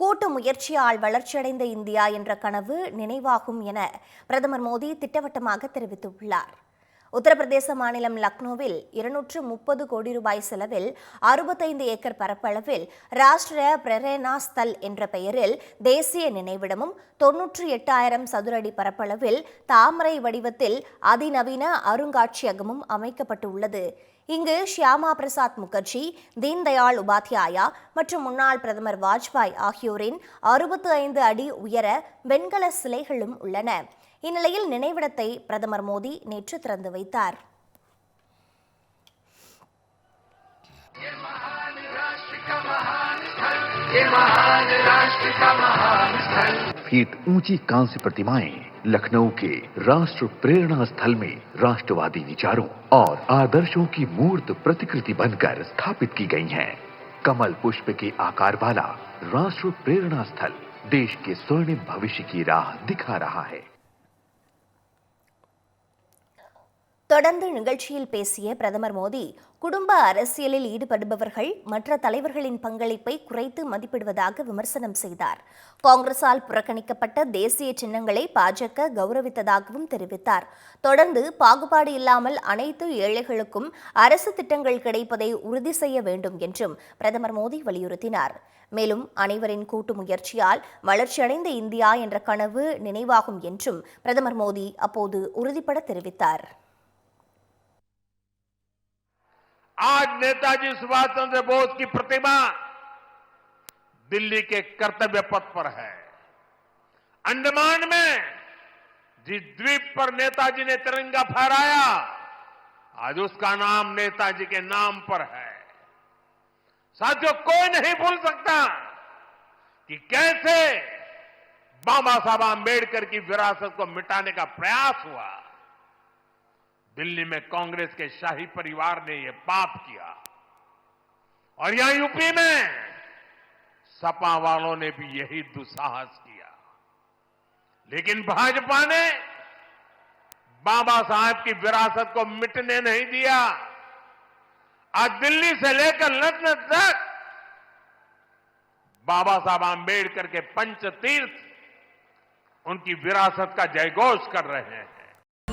கூட்டு முயற்சியால் வளர்ச்சியடைந்த இந்தியா என்ற கனவு நினைவாகும் என பிரதமர் மோடி திட்டவட்டமாக தெரிவித்துள்ளார். உத்தரப்பிரதேச மாநிலம் லக்னோவில் இருநூற்று முப்பது கோடி ரூபாய் செலவில் அறுபத்தைந்து ஏக்கர் பரப்பளவில் ராஷ்டிர பிரேரணா ஸ்தல் என்ற பெயரில் தேசிய நினைவிடமும் தொன்னூற்று எட்டாயிரம் சதுரடி பரப்பளவில் தாமரை வடிவத்தில் அதிநவீன அருங்காட்சியகமும் அமைக்கப்பட்டுள்ளது. இங்கு ஷியாமா பிரசாத் முகர்ஜி தீன்தயாள் உபாத்யாயா மற்றும் முன்னாள் பிரதமர் வாஜ்பாய் ஆகியோரின் அறுபத்து ஐந்து அடி உயர வெண்கல சிலைகளும் உள்ளன. இந்நிலையில் நினைவிடத்தை பிரதமர் மோடி நேற்று திறந்து வைத்தார் फीट ऊंची कांस्य प्रतिमाएं लखनऊ के राष्ट्र प्रेरणा स्थल में राष्ट्रवादी विचारों और आदर्शों की मूर्त प्रतिकृति बनकर स्थापित की गई हैं। कमल पुष्प के आकार वाला राष्ट्र प्रेरणा स्थल देश के स्वर्णिम भविष्य की राह दिखा रहा है தொடர்ந்து நிகழ்ச்சியில் பேசிய பிரதமர் மோடி குடும்ப அரசியலில் ஈடுபடுபவர்கள் மற்ற தலைவர்களின் பங்களிப்பை குறைத்து மதிப்பிடுவதாக விமர்சனம் செய்தார். காங்கிரசால் புறக்கணிக்கப்பட்ட தேசிய சின்னங்களை பாஜக கௌரவித்ததாகவும் தெரிவித்தார். தொடர்ந்து பாகுபாடு இல்லாமல் அனைத்து ஏழைகளுக்கும் அரசு திட்டங்கள் கிடைப்பதை உறுதி செய்ய வேண்டும் என்றும் பிரதமர் மோடி வலியுறுத்தினார். மேலும் அனைவரின் கூட்டு முயற்சியால் வளர்ச்சியடைந்த இந்தியா என்ற கனவு நினைவாகும் என்றும் பிரதமர் மோடி அப்போது உறுதிபட தெரிவித்தார். आज नेताजी सुभाष चंद्र बोस की प्रतिमा दिल्ली के कर्तव्य पथ पर है। अंडमान में जिस द्वीप पर नेताजी ने तिरंगा फहराया, आज उसका नाम नेताजी के नाम पर है। साथियों, कोई नहीं भूल सकता कि कैसे बाबा साहब आम्बेडकर की विरासत को मिटाने का प्रयास हुआ। दिल्ली में कांग्रेस के शाही परिवार ने यह पाप किया। और यहाँ यूपी में सपा वालों ने भी यही दुस्साहस किया। लेकिन भाजपा ने बाबा साहब की विरासत को मिटने नहीं दिया। आज दिल्ली से लेकर लखनऊ तक बाबा साहब आम्बेडकर के पंच तीर्थ उनकी विरासत का जयघोष कर रहे हैं।